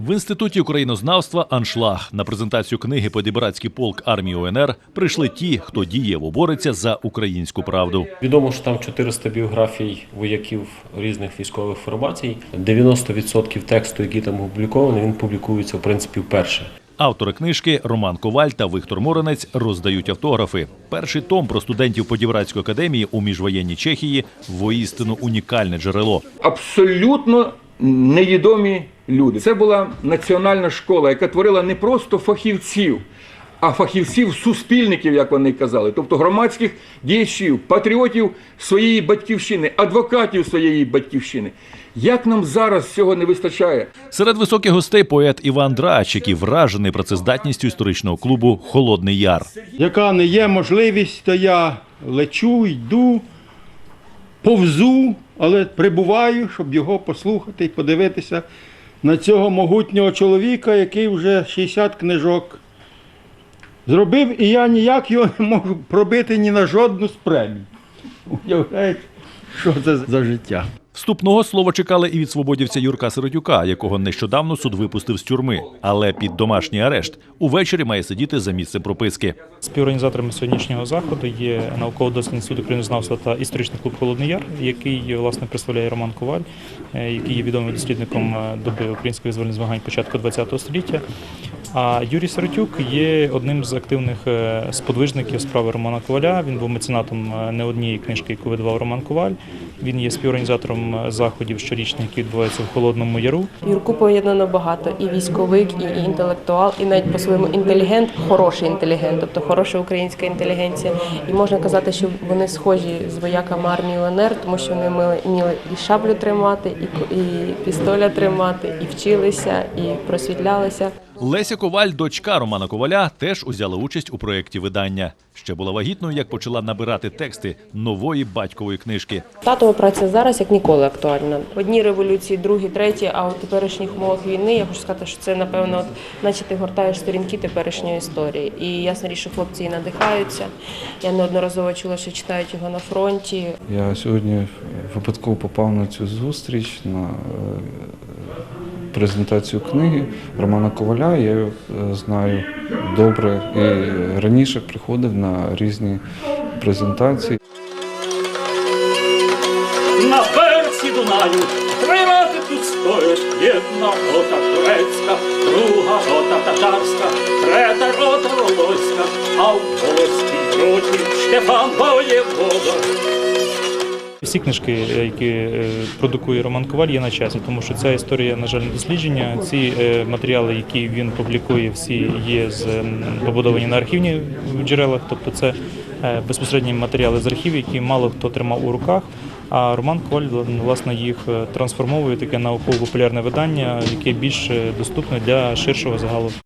В інституті українознавства Аншлаг на презентацію книги Подібратський полк армії УНР прийшли ті, хто дієво бореться за українську правду. Відомо, що там 400 біографій вояків різних військових формацій. 90% тексту, який там опублікований, він публікується в принципі вперше. Автори книжки Роман Коваль та Віктор Моронець роздають автографи. Перший том про студентів Подібратської академії у міжвоєнній Чехії воістину унікальне джерело. абсолютно невідомі люди. Це була національна школа, яка творила не просто фахівців, а фахівців суспільників, як вони казали, тобто громадських діячів, патріотів своєї батьківщини, адвокатів своєї батьківщини. Як нам зараз цього не вистачає? Серед високих гостей поет Іван Драч, який вражений працездатністю історичного клубу Холодний Яр. яка не є можливість, то я лечу, йду, повзу, але прибуваю, щоб його послухати і подивитися на цього могутнього чоловіка, який вже 60 книжок зробив, і я ніяк його не можу пробити ні на жодну з премій. Уявляєте, що це за життя? Вступного слова чекали і від свободівця Юрка Сиротюка, якого нещодавно суд випустив з тюрми, але під домашній арешт увечері має сидіти за місцем прописки. Співорганізаторами сьогоднішнього заходу є науково-дослідний інститут українознавства та історичний клуб Холодний Яр, який власне представляє Роман Коваль, е, який є відомим дослідником е, доби українських визвольних змагань початку ХХ століття. А Юрій Сиротюк є одним з активних е, сподвижників справи Романа Коваля. Він був меценатом е, не однієї книжки, яку видавав Роман Коваль. Він є співорганізатором е, заходів щорічних, які відбуваються в Холодному Яру. Юрку поєднано багато і військовик, і інтелектуал, і навіть по-своєму інтелігент, хороший інтелігент, тобто хороша українська інтелігенція. І можна казати, що вони схожі з вояками армії УНР, тому що вони вміли і шаблю тримати, і, і пістоля тримати, і вчилися, і просвітлялися. Леся Коваль, дочка Романа Коваля, теж узяла участь у проєкті видання. Ще була вагітною, як почала набирати тексти нової батькової книжки. Татова праця зараз як ніколи актуальна. Одні революції, другі, треті, а у теперішніх умовах війни я хочу сказати, що це напевно, от, наче ти гортаєш сторінки теперішньої історії. І ясна річ, що хлопці і надихаються. Я неодноразово чула, що читають його на фронті. Я сьогодні випадково попав на цю зустріч на е, презентацію книги Романа Коваля. Я його е, знаю добре і раніше приходив на різні презентації. На берці Дунаю тримати тут стоїть єдна рота турецька, друга рота татарська, третя рота волоська, а в волоській роті Штефан воєвода. Всі книжки, е, які е, продукує Роман Коваль, є на часі, тому що ця історія, на жаль, не дослідження. Ці е, матеріали, які він публікує, всі є з побудовані на архівні джерелах, тобто це безпосередні матеріали з архівів, які мало хто тримав у руках. А Роман Коваль власне їх трансформовує таке науково-популярне видання, яке більш доступне для ширшого загалу.